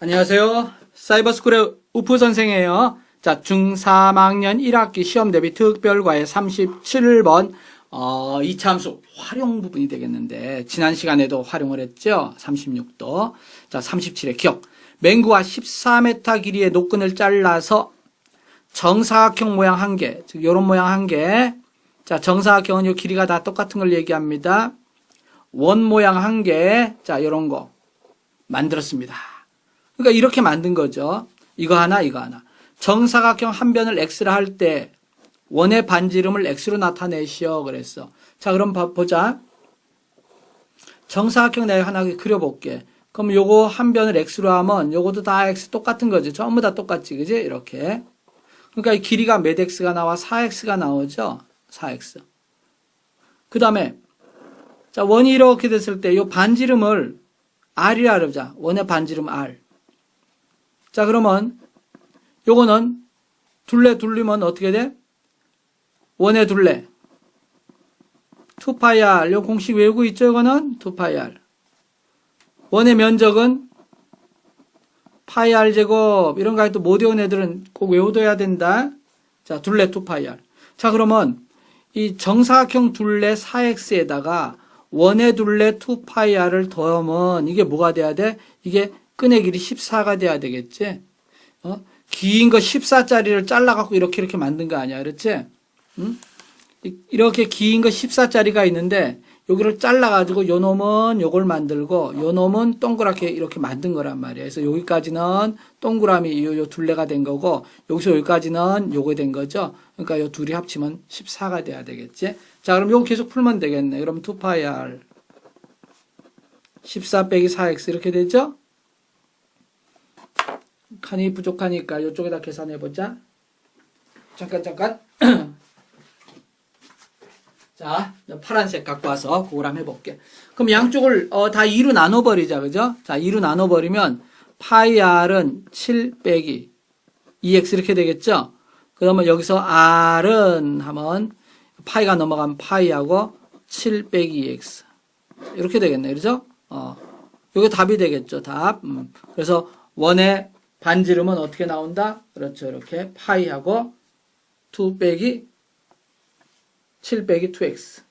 안녕하세요. 사이버스쿨의 우프 선생이에요. 자, 중3학년 1학기 시험 대비 특별과의 37번, 어, 이참수 활용 부분이 되겠는데, 지난 시간에도 활용을 했죠? 36도. 자, 37의 기억. 맹구와 14m 길이의 노끈을 잘라서 정사각형 모양 한 개, 즉, 요런 모양 한 개. 자, 정사각형은 요 길이가 다 똑같은 걸 얘기합니다. 원 모양 한 개. 자, 요런 거. 만들었습니다. 그러니까 이렇게 만든 거죠. 이거 하나, 이거 하나. 정사각형 한 변을 x라 할 때 원의 반지름을 x로 나타내시오. 그랬어. 자, 그럼 봐- 보자. 정사각형 내가 하나 그려볼게. 그럼 요거 한 변을 x로 하면 요것도 다 x 똑같은 거지. 전부 다 똑같지. 그지? 이렇게. 그러니까 이 길이가 몇 x가 나와? 4x가 나오죠? 4x. 그 다음에, 자, 원이 이렇게 됐을 때 요 반지름을 r이라 그러자. 원의 반지름 r. 자, 그러면 요거는 둘레 둘리면 어떻게 돼? 원의 둘레. 2파이 r. 요 공식 외우고 있죠? 이거는 2파이 r. 원의 면적은 파이 r 제곱 이런 거 해도 못 외운 애들은 꼭 외워둬야 된다. 자, 둘레 2파이 r. 자, 그러면 이 정사각형 둘레 4x에다가 원의 둘레 2파이 r을 더하면 이게 뭐가 돼야 돼? 이게 끈의 길이 14가 돼야 되겠지? 어? 긴 거 14짜리를 잘라갖고 이렇게 이렇게 만든 거 아니야. 그렇지? 응? 이- 이렇게 긴 거 14짜리가 있는데 여기를 잘라가지고 요 놈은 요걸 만들고 요 놈은 동그랗게 이렇게 만든 거란 말이야. 그래서 여기까지는 동그라미 요, 요 둘레가 된 거고 여기서 여기까지는 요거 된 거죠. 그러니까 요 둘이 합치면 14가 돼야 되겠지. 자, 그럼 요거 계속 풀면 되겠네. 그럼 2파이 r 14 빼기 4x 이렇게 되죠? 칸이 부족하니까 이쪽에다 계산해 보자. 잠깐 잠깐. 자, 파란색 갖고 와서 한번 해볼게. 그럼 양쪽을 어, 다 2로 나눠버리자, 그죠? 자, 2로 나눠버리면 파이 r은 7 빼기 2x 이렇게 되겠죠? 그러면 여기서 r은 하면 파이가 넘어가면 파이하고 7 빼기 2x 이렇게 되겠네, 그죠? 어, 이게 답이 되겠죠, 답. 음. 그래서 원의 반지름은 어떻게 나온다? 그렇죠, 이렇게 파이하고 2 빼기 7 빼기 2x.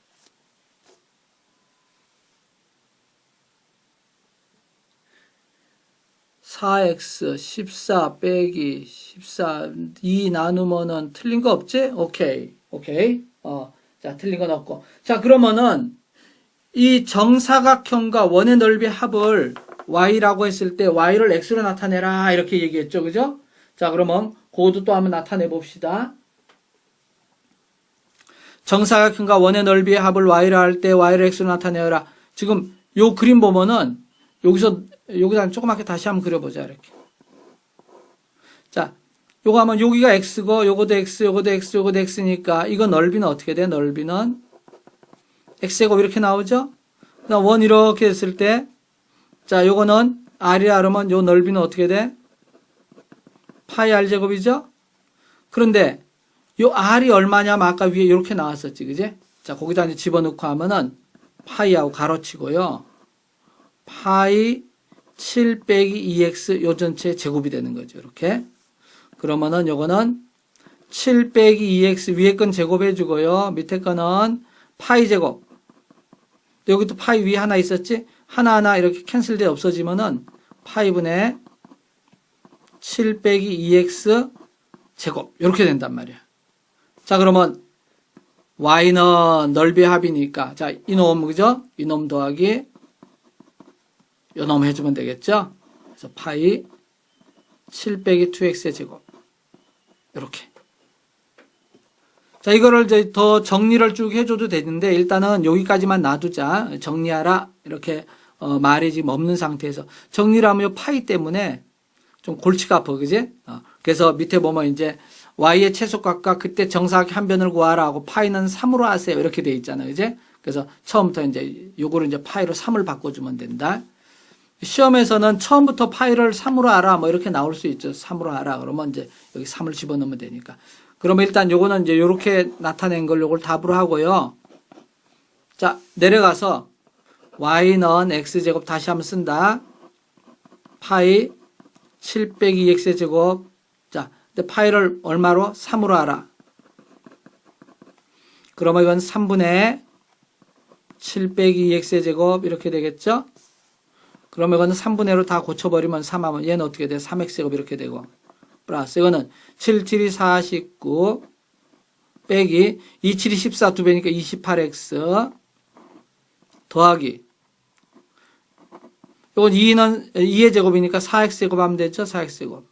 사 x 14 빼기 14, 2 나누면은 틀린 거 없지? 오케이. 오케이. 어, 자, 틀린 건 없고. 자, 그러면은 이 정사각형과 원의 넓이 합을 y라고 했을 때 y를 x로 나타내라. 이렇게 얘기했죠. 그죠? 자, 그러면 그것도 또 한번 나타내 봅시다. 정사각형과 원의 넓이의 합을 y라 할 때 y를 x로 나타내어라. 지금 요 그림 보면은 여기서 여기다 조그맣게 다시 한번 그려보자 이렇게. 자, 요거 하면 여기가 x고 요거도 x, 요거도 x, 요거도 x니까 이거 넓이는 어떻게 돼? 넓이는 x제곱 이렇게 나오죠? 원 이렇게 했을 때, 자, 요거는 r이라 그러면 요 넓이는 어떻게 돼? 파이 r 제곱이죠? 그런데 요 r이 얼마냐면 아까 위에 이렇게 나왔었지, 그지? 자, 거기다 이제 집어넣고 하면은 파이하고 가로치고요. 파이 7 빼기 2x 요 전체 제곱이 되는 거죠, 이렇게. 그러면은 요거는 7 빼기 2x 위에 건 제곱해 주고요. 밑에 거는 파이 제곱. 여기도 파이 위에 하나 있었지? 하나하나 이렇게 캔슬돼 없어지면은 파이분의 7 빼기 2x 제곱. 이렇게 된단 말이야. 자, 그러면 y는 넓이의 합이니까 자, 이놈 그죠? 이놈 더하기 요놈 해주면 되겠죠? 그래서 파이 7 빼기 2x의 제곱. 이렇게. 자, 이거를 이제 더 정리를 쭉 해줘도 되는데, 일단은 여기까지만 놔두자. 정리하라. 이렇게, 어, 말이 지금 없는 상태에서. 정리를 하면 요 파이 때문에 좀 골치가 아파, 그지? 어, 그래서 밑에 보면 이제, y의 최소값과 그때 정사각 한 변을 구하라 하고 파이는 3으로 하세요. 이렇게 돼 있잖아요. 그지? 그래서 처음부터 이제 요거를 이제 파이로 3을 바꿔주면 된다. 시험에서는 처음부터 파이를 3으로 알아. 뭐 이렇게 나올 수 있죠. 3으로 알아. 그러면 이제 여기 3을 집어넣으면 되니까. 그러면 일단 요거는 이제 요렇게 나타낸 걸 요걸 답으로 하고요. 자, 내려가서 y는 x제곱 다시 한번 쓴다. 파이 7 빼기 2x의 제곱. 자, 근데 파이를 얼마로? 3으로 알아. 그러면 이건 3분의 7 빼기 2x의 제곱 이렇게 되겠죠? 그러면 이거는 3분의 1로 다 고쳐버리면 3하면 얘는 어떻게 돼? 3x 제곱 이렇게 되고 플러스 이거는 7, 7이 49 빼기 2, 7이 14 두 배니까 28x 더하기 이건 2는 2의 제곱이니까 4x 제곱 하면 되죠? 4x 제곱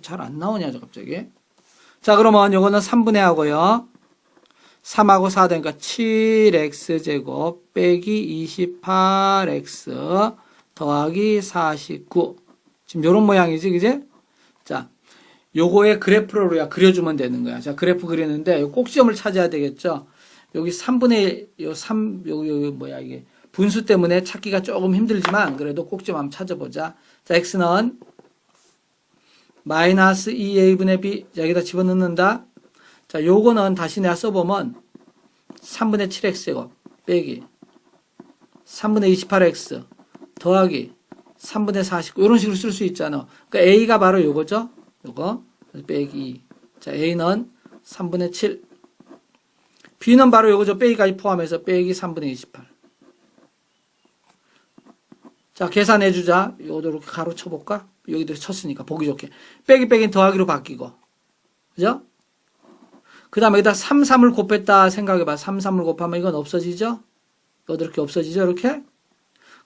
잘안 나오냐 저 갑자기 자 그러면 이거는 3분의 하고요 3하고 4 되니까 7x 제곱 빼기 28x 더하기 49 지금 요런 모양이지 그제? 자 요거의 그래프를 그려주면 되는 거야. 자, 그래프 그리는데 요 꼭지점을 찾아야 되겠죠. 여기 3분의 요 3, 요, 요, 요 뭐야 이게 분수 때문에 찾기가 조금 힘들지만 그래도 꼭지점 한번 찾아보자. 자, x는 마이너스 2a분의 b 여기다 집어넣는다. 자, 요거는 다시 내가 써보면 3분의 7x 제곱 빼기 3분의 28x 더하기 3분의 49 이런 식으로 쓸 수 있잖아. 그러니까 a가 바로 요거죠. 요거 빼기 2. 자, a는 3분의 7. b는 바로 요거죠. 빼기까지 포함해서 빼기 3분의 28. 자, 계산해 주자. 요것도 이렇게 가로 쳐볼까? 여기도 쳤으니까 보기 좋게. 빼기 빼기 더하기로 바뀌고. 그죠? 그 다음에 여기다 3, 3을 곱했다 생각해봐. 3, 3을 곱하면 이건 없어지죠? 이렇게 없어지죠? 이렇게?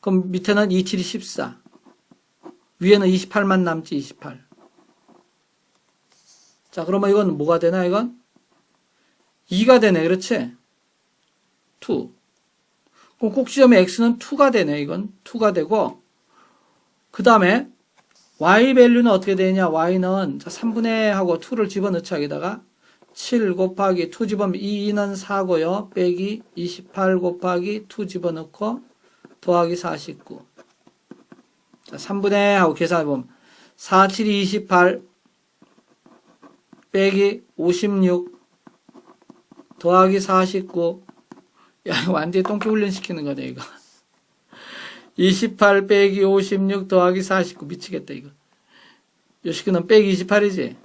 그럼 밑에는 2, 7이 14. 위에는 28만 남지, 28. 자, 그러면 이건 뭐가 되나, 이건? 2가 되네, 그렇지? 2. 꼭지점의 x는 2가 되네, 이건. 2가 되고, 그 다음에, y 밸류는 어떻게 되냐, y는, 자, 3분의 하고 2를 집어넣자, 여기다가. 7 곱하기 2 집어넣으면 2는 4고요. 빼기 28 곱하기 2 집어넣고, 더하기 49. 자, 3분의 하고 계산해보면, 4, 7, 28, 빼기 56 더하기 49 야, 이거 완전히 똥개 훈련 시키는 거네, 이거. 28 빼기 56 더하기 49 미치겠다, 이거. 요 식구는 빼기 28이지?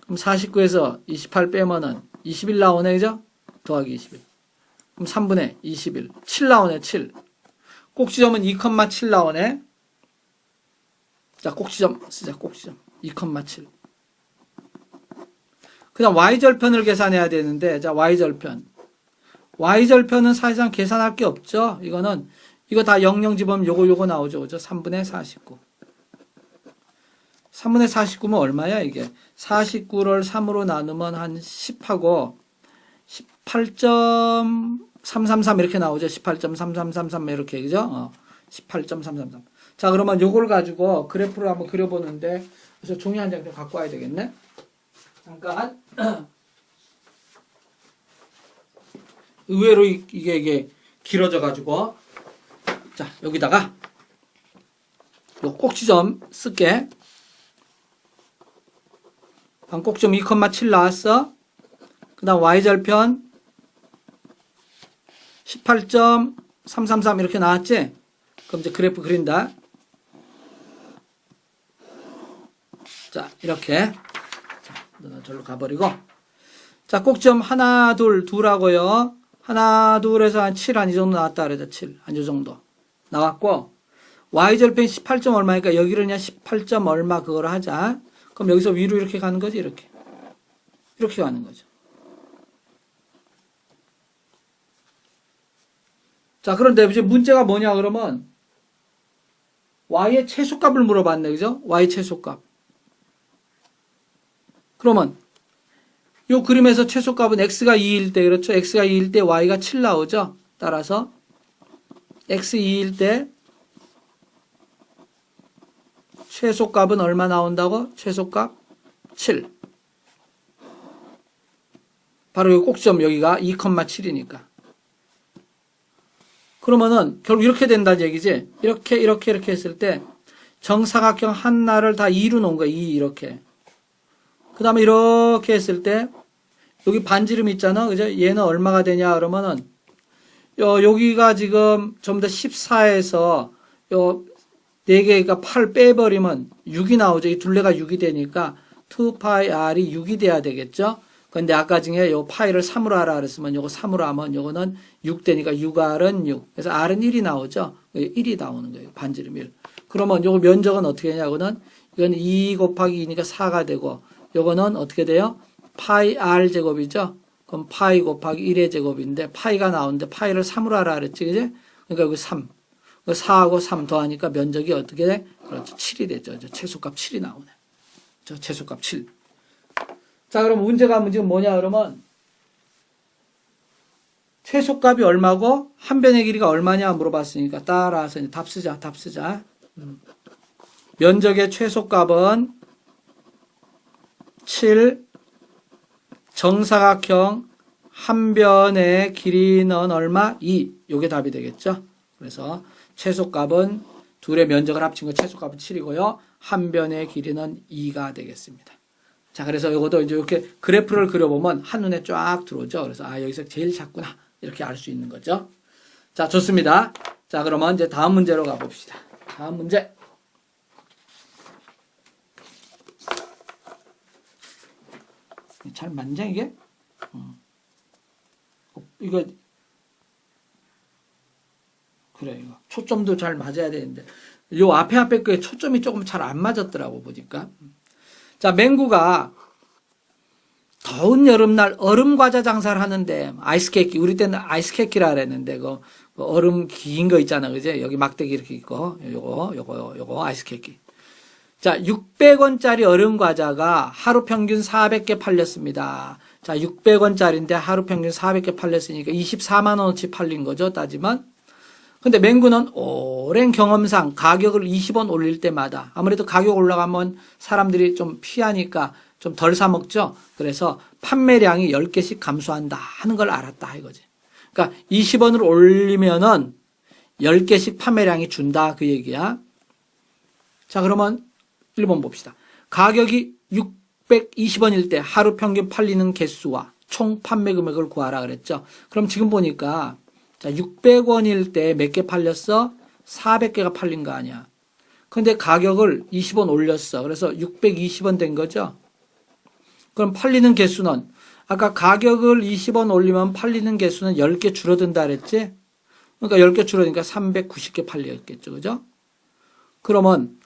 그럼 49에서 28 빼면은 21 나오네, 그죠? 더하기 21. 그럼 3분의 21. 7 나오네, 7. 꼭지점은 2,7 나오네. 자, 꼭지점 쓰자, 꼭지점. 2,7. 그다음 y절편을 계산해야 되는데 자 y절편 y절편은 사실상 계산할 게 없죠. 이거는 이거 다 영영 집으면 요거 요거 나오죠. 그죠? 3분의 49 3분의 49면 얼마야 이게? 49를 3으로 나누면 한 10하고 18.333 이렇게 나오죠. 18.3333 이렇게 그죠? 어, 18.333 자 그러면 요걸 가지고 그래프를 한번 그려보는데 그래서 종이 한 장 좀 갖고 와야 되겠네. 잠깐. 의외로 이- 이게 이게 길어져 가지고 자 여기다가 요 꼭지점 쓸게. 반꼭지점 2,7 나왔어. 그 다음 y절편 18.333 이렇게 나왔지? 그럼 이제 그래프 그린다. 자 이렇게 너는 절로 가버리고. 자, 꼭지점 하나, 둘, 둘하고요. 하나, 둘에서 한 7, 한 이 정도 나왔다 그러죠. 7, 한 이 정도. 나왔고, y절편 18점 얼마니까 여기를 그냥 18점 얼마 그걸 하자. 그럼 여기서 위로 이렇게 가는 거지, 이렇게. 이렇게 가는 거죠. 자, 그런데 이제 문제가 뭐냐, 그러면, y의 최소값을 물어봤네, 그죠? y 최소값. 그러면 요 그림에서 최소값은 x가 2일 때 그렇죠? x가 2일 때 y가 7 나오죠? 따라서 x 2일 때 최소값은 얼마 나온다고? 최소값 7. 바로 이 꼭지점 여기가 2,7이니까. 그러면은 결국 이렇게 된다는 얘기지. 이렇게 이렇게 이렇게 했을 때 정사각형 하나를 다 2로 놓은 거야. 2 이렇게. 그 다음에 이렇게 했을 때, 여기 반지름 있잖아. 그죠? 얘는 얼마가 되냐, 그러면은, 요, 여기가 지금 전부 다 14에서, 요, 4개니까 8 빼버리면 6이 나오죠. 이 둘레가 6이 되니까 2파이 r이 6이 돼야 되겠죠. 근데 아까 중에 요 파이를 3으로 하라 그랬으면 요거 3으로 하면 요거는 6 되니까 6r은 6. 그래서 r은 1이 나오죠. 1이 나오는 거예요. 반지름 1. 그러면 요거 면적은 어떻게 되냐고는 이건 2 곱하기 2니까 4가 되고 요거는 어떻게 돼요? 파이 r 제곱이죠. 그럼 파이 곱하기 1의 제곱인데 파이가 나오는데 파이를 3으로 하라 그랬지. 그지? 그러니까 여기 3. 4하고 3 더하니까 면적이 어떻게 돼? 그렇죠. 7이 되죠. 저 최소값 7이 나오네. 저 최소값 7. 자, 그럼 문제가 지금 뭐냐 그러면 최소값이 얼마고 한 변의 길이가 얼마냐 물어봤으니까 따라서 답 쓰자. 답 쓰자. 음. 면적의 최소값은 7 정사각형 한 변의 길이는 얼마? 2. 요게 답이 되겠죠. 그래서 최소값은 둘의 면적을 합친 거 최소값은 7이고요. 한 변의 길이는 2가 되겠습니다. 자, 그래서 이것도 이제 이렇게 그래프를 그려보면 한눈에 쫙 들어오죠. 그래서 아, 여기서 제일 작구나. 이렇게 알 수 있는 거죠. 자, 좋습니다. 자, 그러면 이제 다음 문제로 가봅시다. 다음 문제. 잘 맞냐, 이게? 어. 이거, 그래, 이거. 초점도 잘 맞아야 되는데. 요 앞에 앞에 그 초점이 조금 잘 안 맞았더라고, 보니까. 자, 맹구가 더운 여름날 얼음 과자 장사를 하는데 아이스 케이크 우리 때는 아이스 케이크라 그랬는데 그 얼음 긴 거 있잖아 그제 여기 막대기 이렇게 있고 요거 요거 요거 아이스 케이크 자 600원짜리 얼음 과자가 하루 평균 400개 팔렸습니다 자 600원짜리인데 하루 평균 400개 팔렸으니까 24만 원어치 팔린 거죠 따지면 근데 맹구는 오랜 경험상 가격을 20원 올릴 때마다 아무래도 가격 올라가면 사람들이 좀 피하니까 좀 덜 사먹죠. 그래서 판매량이 10개씩 감소한다 하는 걸 알았다 이거지. 그러니까 20원을 올리면은 10개씩 판매량이 준다 그 얘기야. 자 그러면 1번 봅시다. 가격이 620원일 때 하루 평균 팔리는 개수와 총 판매 금액을 구하라 그랬죠. 그럼 지금 보니까 자, 600원일 때 몇 개 팔렸어? 400개가 팔린 거 아니야. 근데 가격을 20원 올렸어. 그래서 620원 된 거죠. 그럼 팔리는 개수는 아까 가격을 20원 올리면 팔리는 개수는 10개 줄어든다 그랬지? 그러니까 10개 줄어드니까 390개 팔렸겠죠. 그죠? 그러면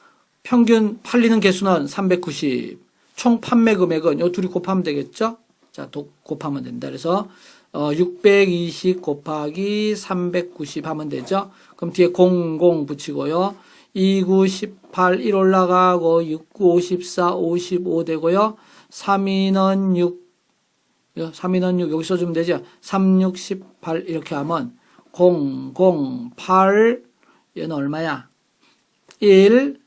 평균 팔리는 개수는 390. 총 판매 금액은 요 둘이 곱하면 되겠죠? 자, 곱하면 된다. 그래서 어, 620 곱하기 390 하면 되죠. 그럼 뒤에 00 붙이고요. 29, 18, 1 올라가고 69, 54, 55 되고요. 3인은 6, 3인은 6 여기 써주면 되죠. 3, 6, 18 이렇게 하면 0, 0, 8 얘는 얼마야? 1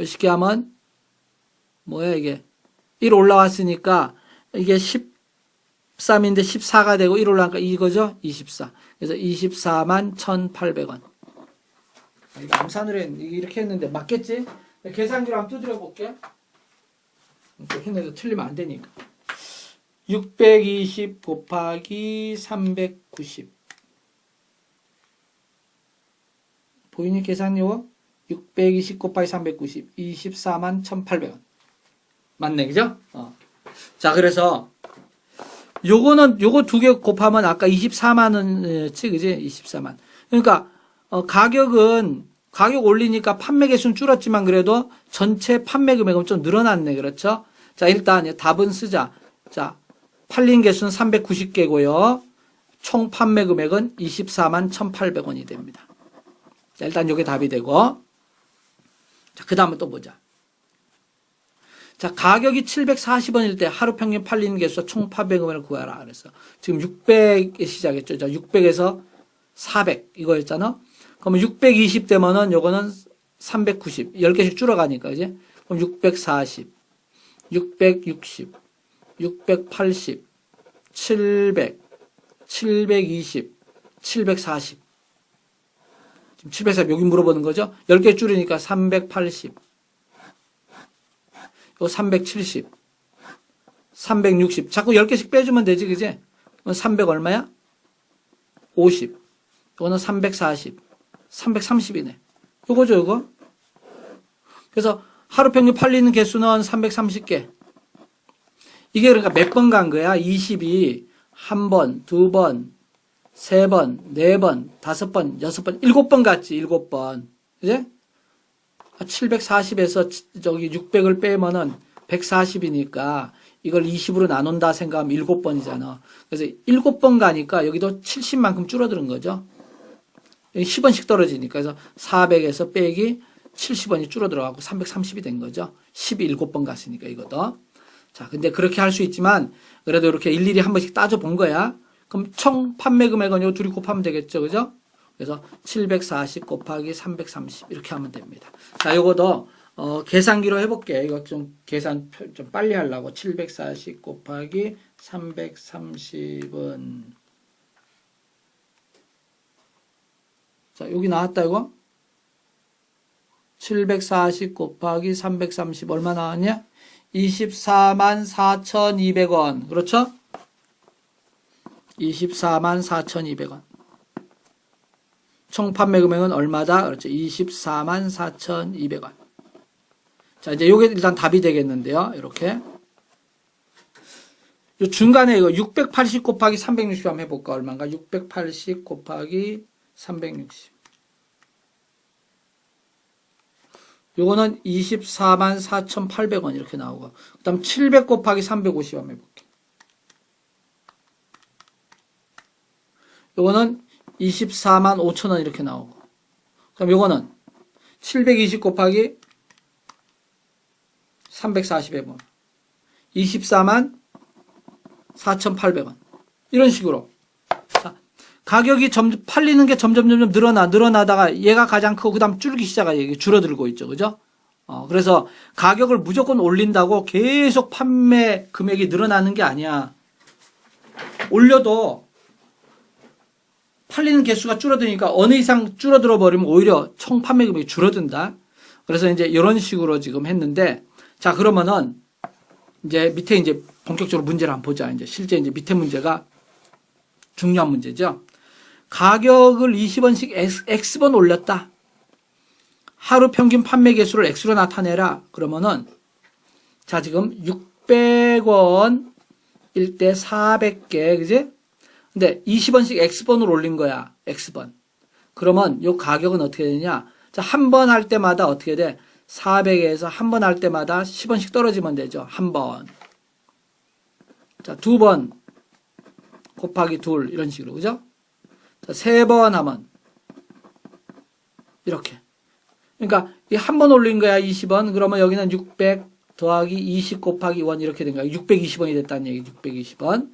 쉽게 하면 뭐야 이게 1 올라왔으니까 이게 10 13인데 14가 되고 1 올라가니까 이거죠? 24. 그래서 24만 1,800원. 이거 암산을 했, 이렇게 했는데 맞겠지? 계산기로 한번 두드려 볼게. 이렇게 했는데 틀리면 안 되니까. 620 곱하기 390. 보이니 계산요? 620 곱하기 390. 24만 1,800원. 맞네, 그죠? 어. 자, 그래서 요거는 요거 두 개 곱하면 아까 24만 원치 그지? 24만. 그러니까 어, 가격은 가격 올리니까 판매 개수는 줄었지만 그래도 전체 판매 금액은 좀 늘어났네. 그렇죠? 자, 일단 답은 쓰자. 자, 팔린 개수는 390개고요. 총 판매 금액은 24만 1,800원이 됩니다. 자, 일단 요게 답이 되고 자, 그 다음에 또 보자. 자, 가격이 740원일 때 하루 평균 팔리는 개수 총 판매금을 구하라. 그래서 지금 600에 시작했죠. 자, 600에서 400 이거였잖아. 그러면 620 되면은 요거는 390 10개씩 줄어가니까 이제 그럼 640 660 680 700 720 740 지금 740 여기 물어보는 거죠. 10개 줄이니까 380 요 370, 360. 자꾸 10개씩 빼주면 되지, 그지? 300 얼마야? 50. 이거는 340, 330이네. 요거죠, 요거? 그래서 하루 평균 팔리는 개수는 330개. 이게 그러니까 몇 번 간 거야? 20이 한 번, 두 번, 세 번, 네 번, 다섯 번, 여섯 번, 일곱 번 갔지, 일곱 번. 그제? 740에서 저기 600을 빼면은 140이니까 이걸 20으로 나눈다 생각하면 일곱 번이잖아. 그래서 일곱 번 가니까 여기도 70만큼 줄어드는 거죠. 10원씩 떨어지니까. 그래서 400에서 빼기 70원이 줄어들어가고 330이 된 거죠. 17번 갔으니까 이것도. 자, 근데 그렇게 할 수 있지만 그래도 이렇게 일일이 한 번씩 따져 본 거야. 그럼 총 판매 금액은 요 둘이 곱하면 되겠죠. 그죠? 그래서 740 곱하기 330 이렇게 하면 됩니다. 자, 요거도 어, 계산기로 해볼게. 이거 좀 계산 표- 좀 빨리 하려고 740 곱하기 330은 자, 여기 나왔다 이거. 740 곱하기 330 얼마 나왔냐? 24만 4,200원. 그렇죠? 24만 4,200원. 총 판매 금액은 얼마다? 그렇죠. 24만 4,200원. 자, 이제 요게 일단 답이 되겠는데요. 이렇게. 요 중간에 이거 680 곱하기 360 한번 해볼까? 얼마인가? 680 곱하기 360. 요거는 24만 4,800원 이렇게 나오고. 그 다음 700 곱하기 350 한번 해볼게. 요거는 24만 5천원 이렇게 나오고. 그럼 요거는 720 곱하기 340에 24만 4,800원. 이런 식으로. 자, 가격이 점, 팔리는 게 점점 점점 늘어나, 늘어나다가 얘가 가장 크고, 그 다음 줄기 시작하 이게 줄어들고 있죠. 그죠? 어, 그래서 가격을 무조건 올린다고 계속 판매 금액이 늘어나는 게 아니야. 올려도 팔리는 개수가 줄어드니까 어느 이상 줄어들어 버리면 오히려 총 판매 금액이 줄어든다. 그래서 이제 이런 식으로 지금 했는데 자 그러면은 이제 밑에 이제 본격적으로 문제를 한번 보자. 이제 실제 이제 밑에 문제가 중요한 문제죠. 가격을 20원씩 X, X번 올렸다. 하루 평균 판매 개수를 X로 나타내라. 그러면은 자 지금 600원 일때 400개 그지? 근데 20원씩 X번으로 올린 거야. X번. 그러면 요 가격은 어떻게 되냐? 자, 한 번 할 때마다 어떻게 돼? 400에서 한 번 할 때마다 10원씩 떨어지면 되죠. 한 번. 자, 두 번 곱하기 둘 이런 식으로. 그죠? 자, 세 번 하면 이렇게. 그러니까 이 한 번 올린 거야 20원. 그러면 여기는 600 더하기 20 곱하기 1 이렇게 된 거야. 620원이 됐다는 얘기. 620원.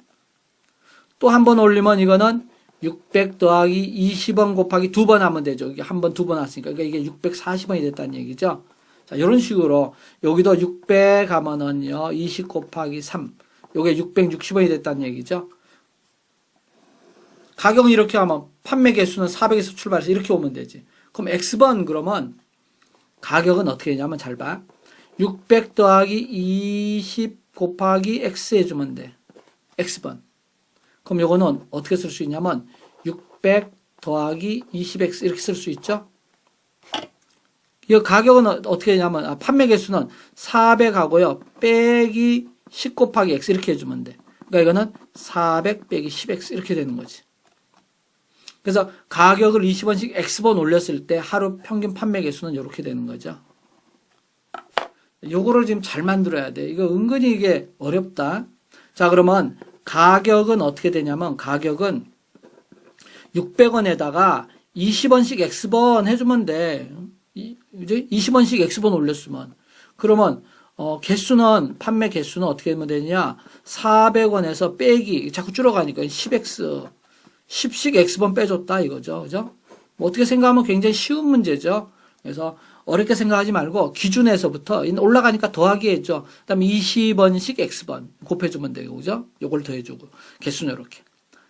또 한 번 올리면 이거는 600 더하기 20원 곱하기 두 번 하면 되죠. 이게 한 번, 두 번 왔으니까. 그러니까 이게 640원이 됐다는 얘기죠. 자, 이런 식으로 여기도 600 하면은요, 20 곱하기 3. 요게 660원이 됐다는 얘기죠. 가격은 이렇게 하면 판매 개수는 400에서 출발해서 이렇게 오면 되지. 그럼 X번 그러면 가격은 어떻게 되냐면 잘 봐. 600 더하기 20 곱하기 X 해주면 돼. X번. 그럼 요거는 어떻게 쓸 수 있냐면 600 더하기 20x 이렇게 쓸 수 있죠. 이 가격은 어- 어떻게 되냐면 아, 판매 개수는 400하고요. 빼기 10 곱하기 x 이렇게 해주면 돼. 그러니까 이거는 400 빼기 10x 이렇게 되는 거지. 그래서 가격을 20원씩 x번 올렸을 때 하루 평균 판매 개수는 이렇게 되는 거죠. 요거를 지금 잘 만들어야 돼. 이거 은근히 이게 어렵다. 자, 그러면 가격은 어떻게 되냐면 가격은 600원에다가 20원씩 X번 해주면 돼. 이- 이제 20원씩 X번 올렸으면. 그러면, 어, 개수는, 판매 개수는 어떻게 하면 되냐. 400원에서 빼기, 자꾸 줄어가니까 10X, 10씩 X번 빼줬다 이거죠. 그죠? 뭐 어떻게 생각하면 굉장히 쉬운 문제죠. 그래서 어렵게 생각하지 말고 기준에서부터 올라가니까 더하기 해줘. 그다음에 20원씩 X번 곱해주면 되고 그죠? 요걸 더해주고 개수는 이렇게.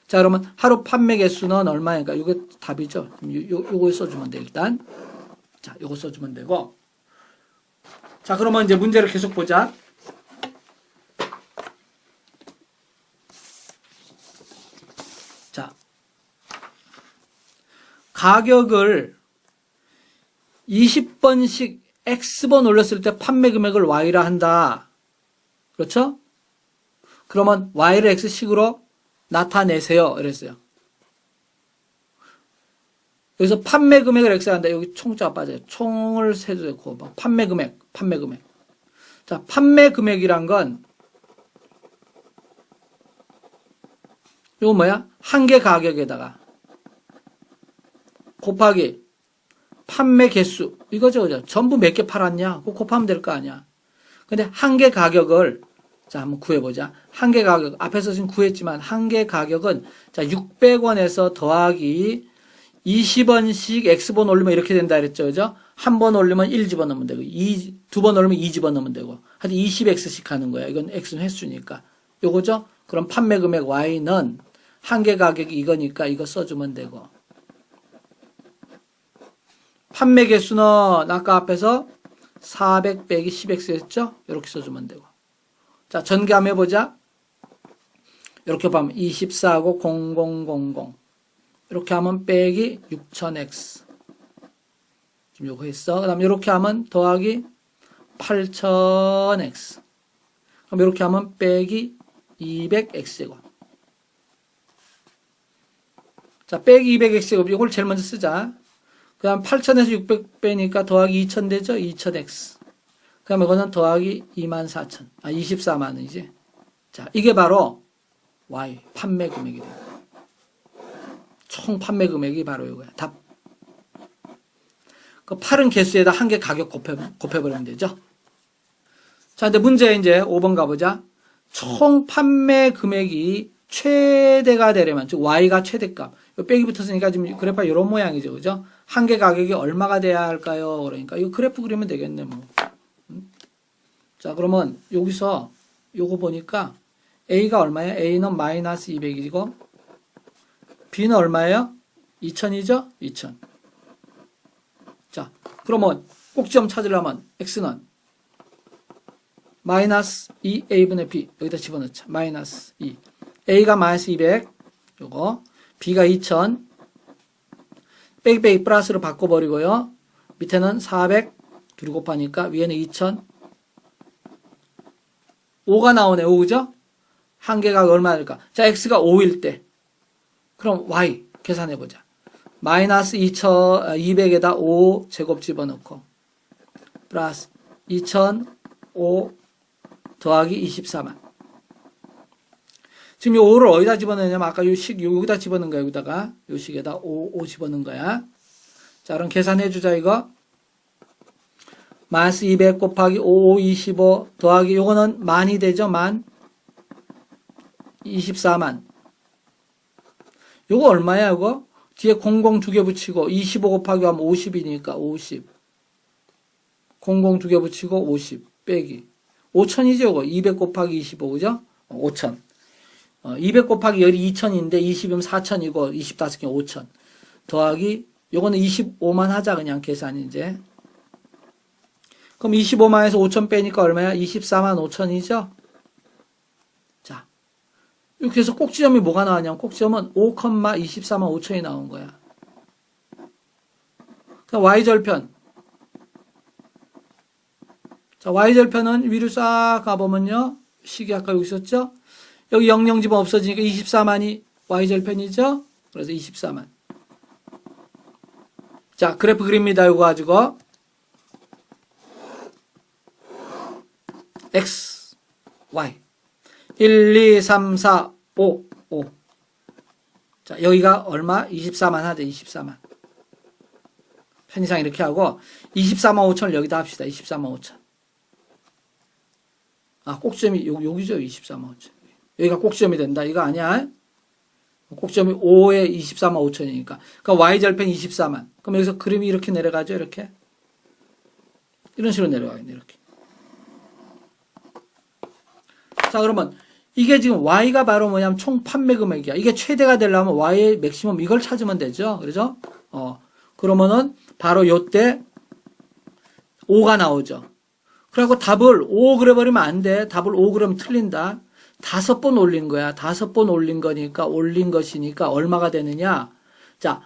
자 그러면 하루 판매 개수는 얼마인가? 이게 답이죠. 요, 요, 요거 써주면 돼 일단. 자 요거 써주면 되고. 자 그러면 이제 문제를 계속 보자. 자 가격을 20번씩 X번 올렸을 때 판매 금액을 Y라 한다. 그렇죠? 그러면 Y를 X식으로 나타내세요. 이랬어요. 여기서 판매 금액을 X라 한다. 여기 총자가 빠져요. 총을 뭐 판매 금액, 판매 금액. 자, 판매 금액이란 건, 이거 뭐야? 한 개 가격에다가, 곱하기, 판매 개수. 이거죠, 그죠? 전부 몇 개 팔았냐? 그거 곱하면 될 거 아니야. 근데 한 개 가격을, 자, 한번 구해보자. 한 개 가격, 앞에서 지금 구했지만, 한 개 가격은, 자, 600원에서 더하기 20원씩 X번 올리면 이렇게 된다 그랬죠. 그죠? 한 번 올리면 1 집어 넣으면 되고, 두 번 올리면 2 집어 넣으면 되고, 하여튼 20X씩 하는 거야. 이건 X는 횟수니까. 요거죠? 그럼 판매 금액 Y는 한 개 가격이 이거니까 이거 써주면 되고, 판매 개수는 아까 앞에서 400 빼기 10X였죠? 이렇게 써주면 되고. 자, 전개함 해보자. 이렇게 보면 24하고 0000. 이렇게 하면 빼기 6000X. 지금 요거 했어. 그 다음 이렇게 하면 더하기 8000X. 그럼 이렇게 하면 빼기 200X제곱. 자, 빼기 200X제곱. 이걸 제일 먼저 쓰자. 그 다음 8000에서 600 빼니까 더하기 2000 되죠? 2000X. 그 다음에 이거는 더하기 24000. 아, 24만원이지. 자, 이게 바로 Y, 판매 금액이 돼요. 총 판매 금액이 바로 이거야. 답. 그 팔은 개수에다 한 개 가격 곱해, 곱해버리면 되죠. 자, 근데 문제 이제 5번 가보자. 총 판매 금액이 최대가 되려면, 즉, Y가 최대값. 요 빼기 붙었으니까 지금 그래프가 이런 모양이죠. 그죠? 한 개 가격이 얼마가 돼야 할까요? 그러니까 이거 그래프 그리면 되겠네, 뭐. 음? 자, 그러면 여기서 요거 보니까 A가 얼마야? A는 마이너스 200이고, B는 얼마예요? 2000이죠? 2000. 자, 그러면 꼭지점 찾으려면 X는 마이너스 2A분의 B. 여기다 집어넣자. 마이너스 2. A가 마이너스 200. 요거. B가 2000. 빼기 빼기 플러스로 바꿔버리고요. 밑에는 400. 둘이 곱하니까 위에는 2000. 5가 나오네. 5 그죠? 한 개가 얼마나 될까? 자, X가 5일 때. 그럼 y 계산해 보자. 마이너스 200에다 5 제곱 집어넣고 플러스 2005 더하기 24만. 지금 이 5를 어디다 집어넣냐면 아까 요 식 여기다 집어넣은 거야. 여기다가 요 식에다 5, 5 집어넣은 거야. 자, 그럼 계산해 주자 이거. 마이너스 200 곱하기 5, 5, 25 더하기 요거는 만이 되죠. 만 24만. 요거 얼마야, 이거? 뒤에 00 두 개 붙이고, 25 곱하기 하면 50이니까 50. 00 두 개 붙이고 50. 빼기. 5000이죠, 이거. 200 곱하기 25, 그죠? 5000. 어, 200 곱하기 열이 2000인데 20이면 4000이고 25개 5000. 더하기, 요거는 25만 하자, 그냥 계산 이제. 그럼 25만에서 5000 빼니까 얼마야? 24만 5000이죠? 이렇게 해서 꼭지점이 뭐가 나왔냐면 꼭지점은 5,24만 5천이 나온 거야. y절편. 자, y절편은 위로 싹 가보면요. 식이 아까 여기 있었죠? 여기 00 집어 없어지니까 24만이 y절편이죠? 그래서 24만. 자, 그래프 그립니다. 이거 가지고. x, y. 1, 2, 3, 4, 5, 5. 자, 여기가 얼마? 24만 하죠, 24만. 편의상 이렇게 하고, 24만 5천을 여기다 합시다, 24만 5천. 아, 꼭지점이, 요, 여기죠, 24만 5천. 여기가 꼭지점이 된다, 이거 아니야? 꼭지점이 5에 24만 5천이니까. 그러니까 Y절편 24만. 그럼 여기서 그림이 이렇게 내려가죠, 이렇게. 이런 식으로 내려가겠네, 이렇게. 자, 그러면 이게 지금 Y가 바로 뭐냐면 총 판매 금액이야. 이게 최대가 되려면 Y의 맥시멈 이걸 찾으면 되죠. 그죠? 어. 그러면은 바로 요때 5가 나오죠. 그리고 답을 5 그려버리면 안 돼. 답을 5 그러면 틀린다. 다섯 번 올린 거야. 다섯 번 올린 거니까 올린 것이니까 얼마가 되느냐. 자,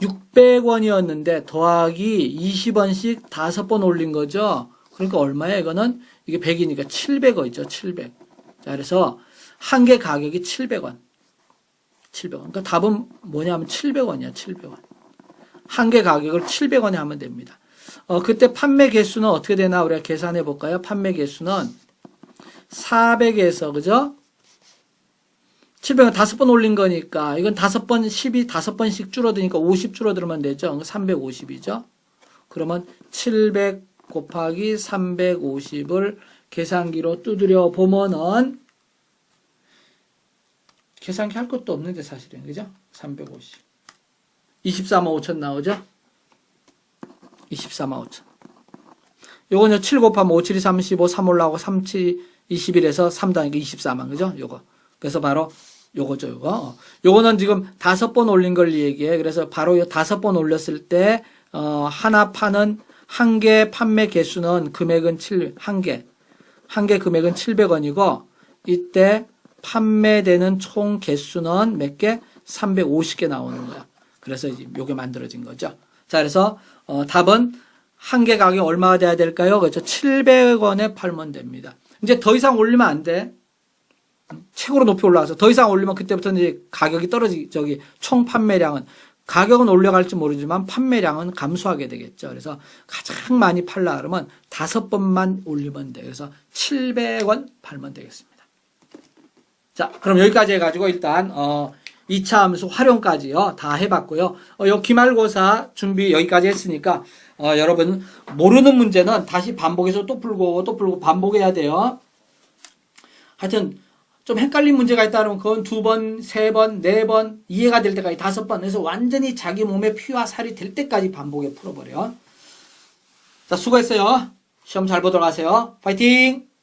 600원이었는데 더하기 20원씩 다섯 번 올린 거죠. 그러니까 얼마야 이거는 이게 100이니까 700원이죠. 700. 자, 그래서 한 개 가격이 700원. 700원. 그러니까 답은 뭐냐면 700원이야. 700원. 한 개 가격을 700원에 하면 됩니다. 어, 그때 판매 개수는 어떻게 되나 우리가 계산해 볼까요? 판매 개수는 400에서 그죠? 700원 다섯 번 올린 거니까 이건 다섯 번 10이 다섯 번씩 줄어드니까 50 줄어들면 되죠. 350이죠. 그러면 700 곱하기 350을 계산기로 두드려 보면은 계산기 할 것도 없는데 사실은 그죠? 350 24만 5천 나오죠? 24만 5천 요거는 7 곱하면 5, 7이 35, 3 올라오고 3, 7, 21에서 3 더하니까 24만 그죠? 요거 그래서 바로 요거죠 요거 어. 요거는 지금 다섯 번 올린 걸 얘기해 그래서 바로 요 다섯 번 올렸을 때 어, 하나 파는 한 개 판매 개수는 금액은 7, 한 개. 한 개 금액은 700원이고, 이때 판매되는 총 개수는 몇 개? 350개 나오는 거야. 그래서 이제 요게 만들어진 거죠. 자, 그래서, 어, 답은 한 개 가격이 얼마가 돼야 될까요? 그렇죠. 700원에 팔면 됩니다. 이제 더 이상 올리면 안 돼. 최고로 높이 올라가서 더 이상 올리면 그때부터는 이제 가격이 떨어지, 저기, 총 판매량은 가격은 올라갈지 모르지만 판매량은 감소하게 되겠죠. 그래서 가장 많이 팔라 그러면 다섯 번만 올리면 돼요. 그래서 700원 팔면 되겠습니다. 자, 그럼 여기까지 해가지고 일단, 어, 2차 함수 활용까지요. 다 해봤고요. 어, 요 기말고사 준비 여기까지 했으니까, 어, 여러분, 모르는 문제는 다시 반복해서 또 풀고 또 풀고 반복해야 돼요. 하여튼, 좀 헷갈린 문제가 있다 그러면 그건 두 번, 세 번, 네 번, 이해가 될 때까지 다섯 번 해서 완전히 자기 몸에 피와 살이 될 때까지 반복해 풀어버려. 자, 수고했어요. 시험 잘 보도록 하세요. 파이팅!